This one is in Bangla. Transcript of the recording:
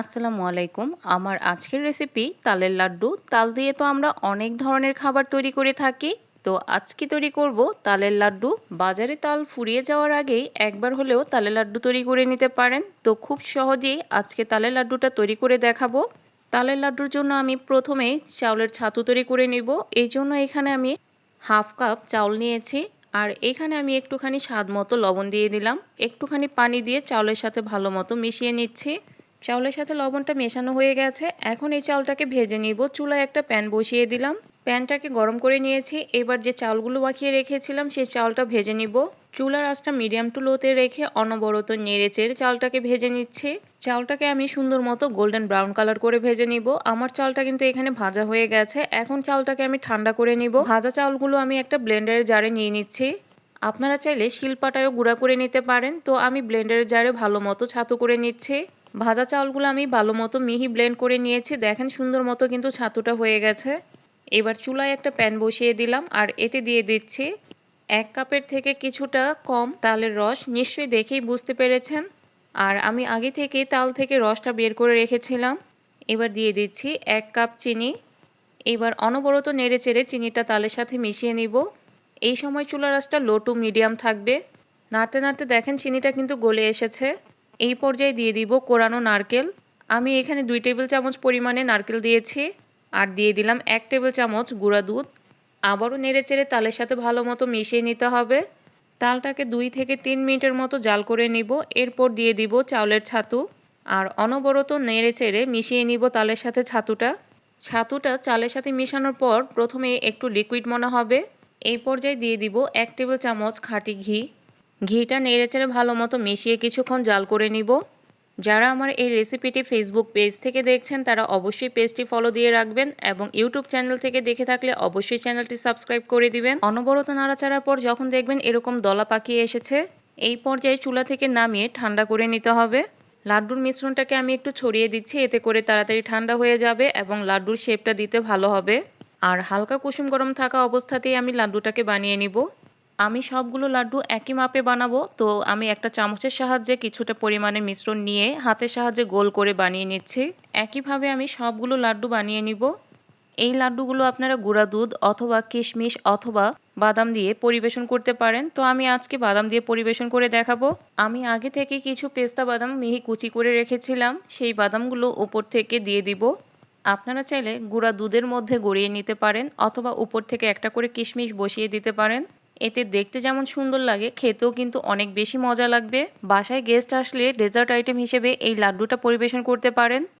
আসসালামু আলাইকুম। আমার আজকের রেসিপি তালের লাড্ডু। তাল দিয়ে তো আমরা অনেক ধরনের খাবার তৈরি করে থাকি। তো আজকে তৈরি করব তালের লাড্ডু। বাজারে তাল ফুরিয়ে যাওয়ার আগেই একবার হলেও তালের লাড্ডু তৈরি করে নিতে পারেন। তো খুব সহজেই আজকে তালের লাড্ডুটা তৈরি করে দেখাবো। তালের লাড্ডুর জন্য আমি প্রথমে চাউলের ছাতু তৈরি করে নিব। এই জন্য এখানে আমি হাফ কাপ চাউল নিয়েছি। আর এখানে আমি একটুখানি স্বাদ মতো লবণ দিয়ে দিলাম। একটুখানি পানি দিয়ে চাউলের সাথে ভালো মতো মিশিয়ে নিচ্ছি। চাউলের সাথে লবণটা মেশানো হয়ে গেছে। এখন এই চাউলটাকে ভেজে নিব। চুলায় একটা প্যান বসিয়ে দিলাম। প্যানটাকে গরম করে নিয়েছি। এবার যে চাউলগুলো মাখিয়ে রেখেছিলাম, সেই চাউলটা ভেজে নিব। চুলার আঁচটা মিডিয়াম টু লোতে রেখে অনবরত নেড়ে চেড়ে চালটাকে ভেজে নিচ্ছে। চালটাকে আমি সুন্দর মতো গোল্ডেন ব্রাউন কালার করে ভেজে নিব। আমার চালটা কিন্তু এখানে ভাজা হয়ে গেছে। এখন চালটাকে আমি ঠান্ডা করে নিব। ভাজা চালগুলো আমি একটা ব্লেন্ডারের জারে নিয়ে নিচ্ছি। আপনারা চাইলে শিলপাটায়ও গুঁড়া করে নিতে পারেন। তো আমি ব্লেন্ডারের জারে ভালো মতো ছাতু করে নিচ্ছি। ভাজা চাউলগুলো আমি ভালো মতো মিহি ব্লেন্ড করে নিয়েছি। দেখেন সুন্দর মতো কিন্তু ছাতুটা হয়ে গেছে। এবার চুলায় একটা প্যান বসিয়ে দিলাম আর এতে দিয়ে দিচ্ছি এক কাপের থেকে কিছুটা কম তালের রস। নিশ্চয়ই দেখেই বুঝতে পেরেছেন। আর আমি আগে থেকে তাল থেকে রসটা বের করে রেখেছিলাম। এবার দিয়ে দিচ্ছি এক কাপ চিনি। এবার অনবরত নেড়ে চেড়ে চিনিটা তালের সাথে মিশিয়ে নিব। এই সময় চুলা রাসটা লো টু মিডিয়াম থাকবে। নাড়তে নাড়তে দেখেন চিনিটা কিন্তু গলে এসেছে। এই পর্যায়ে দিয়ে দিব কোরানো নারকেল। আমি এখানে দুই টেবিল চামচ পরিমাণে নারকেল দিয়েছি আর দিয়ে দিলাম এক টেবিল চামচ গুঁড়া দুধ। আবারও নেড়ে চেড়ে তালের সাথে ভালো মতো মিশিয়ে নিতে হবে। তালটাকে দুই থেকে তিন মিনিটের মতো জাল করে নিব। এরপর দিয়ে দিব চাউলের ছাতু। আর অনবরত নেড়ে চেড়ে মিশিয়ে নিব তালের সাথে ছাতুটা। ছাতুটা চালের সাথে মিশানোর পর প্রথমে একটু লিকুইড মনে হবে। এই পর্যায়ে দিয়ে দিব এক টেবিল চামচ খাঁটি ঘি। ঘিটা নেড়েচেড়ে ভালো মতো মিশিয়ে কিছুক্ষণ জাল করে নিব। যারা আমার এই রেসিপিটি ফেসবুক পেজ থেকে দেখছেন, তারা অবশ্যই পেজটি ফলো দিয়ে রাখবেন এবং ইউটিউব চ্যানেল থেকে দেখে থাকলে অবশ্যই চ্যানেলটি সাবস্ক্রাইব করে দিবেন। অনবরত নাড়াচাড়ার পর যখন দেখবেন এরকম দলা পাকিয়ে এসেছে, এই পর্যায়ে চুলা থেকে নামিয়ে ঠান্ডা করে নিতে হবে। লাড্ডুর মিশ্রণটাকে আমি একটু ছড়িয়ে দিচ্ছি, এতে করে তাড়াতাড়ি ঠান্ডা হয়ে যাবে এবং লাড্ডুর শেপটা দিতে ভালো হবে। আর হালকা কুসুম গরম থাকা অবস্থাতেই আমি লাড্ডুটাকে বানিয়ে নিব। আমি সবগুলো লাড্ডু একই মাপে বানাবো, তো আমি একটা চামচের সাহায্যে কিছুটা পরিমাণে মিশ্রণ নিয়ে হাতের সাহায্যে গোল করে বানিয়ে নিচ্ছি। একইভাবে আমি সবগুলো লাড্ডু বানিয়ে নিব। এই লাড্ডুগুলো আপনারা গুঁড়া দুধ অথবা কিশমিশ অথবা বাদাম দিয়ে পরিবেশন করতে পারেন। তো আমি আজকে বাদাম দিয়ে পরিবেশন করে দেখাবো। আমি আগে থেকে কিছু পেস্তা বাদাম মিহি কুচি করে রেখেছিলাম, সেই বাদামগুলো উপর থেকে দিয়ে দিব। আপনারা চাইলে গুঁড়া দুধের মধ্যে গড়িয়ে নিতে পারেন অথবা উপর থেকে একটা করে কিশমিশ বসিয়ে দিতে পারেন। এতে দেখতে যেমন সুন্দর লাগে, খেতেও কিন্তু অনেক বেশি মজা লাগবে। বাসায় গেস্ট আসলে ডেজার্ট আইটেম হিসেবে এই লাড্ডুটা পরিবেশন করতে পারেন।